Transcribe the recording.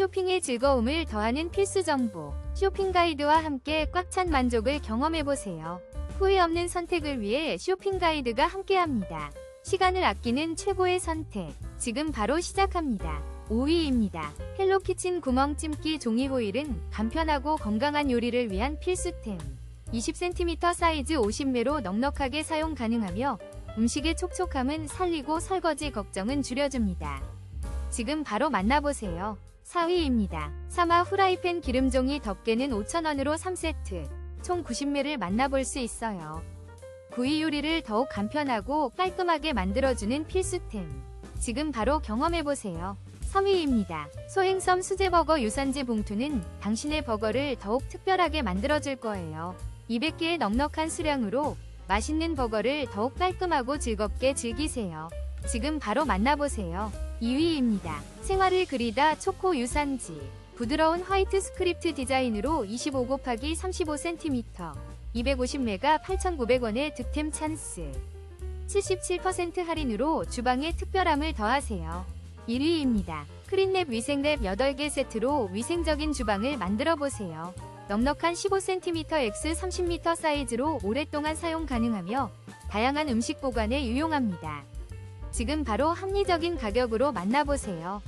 쇼핑의 즐거움을 더하는 필수 정보. 쇼핑 가이드와 함께 꽉 찬 만족을 경험해보세요. 후회 없는 선택을 위해 쇼핑 가이드가 함께합니다. 시간을 아끼는 최고의 선택. 지금 바로 시작합니다. 5위입니다. 헬로키친 구멍 찜기 종이 호일은 간편하고 건강한 요리를 위한 필수템. 20cm 사이즈 50매로 넉넉하게 사용 가능하며 음식의 촉촉함은 살리고 설거지 걱정은 줄여줍니다. 지금 바로 만나보세요. 4위입니다. 사마 후라이팬 기름종이 덮개는 5,000원으로 3세트, 총 90매를 만나볼 수 있어요. 구이 요리를 더욱 간편하고 깔끔하게 만들어주는 필수템. 지금 바로 경험해보세요. 3위입니다. 소행섬 수제버거 유산지 봉투는 당신의 버거를 더욱 특별하게 만들어줄 거예요. 200개의 넉넉한 수량으로 맛있는 버거를 더욱 깔끔하고 즐겁게 즐기세요. 지금 바로 만나보세요. 2위입니다. 생활을 그리다 초코 유산지. 부드러운 화이트 스크립트 디자인으로 25 곱하기 35cm, 250메가 8,900원의 득템 찬스. 77% 할인으로 주방에 특별함을 더하세요. 1위입니다. 크린랩 위생랩 8개 세트로 위생적인 주방을 만들어 보세요. 넉넉한 15cm x 30m 사이즈로 오랫동안 사용 가능하며 다양한 음식 보관에 유용합니다. 지금 바로 합리적인 가격으로 만나보세요.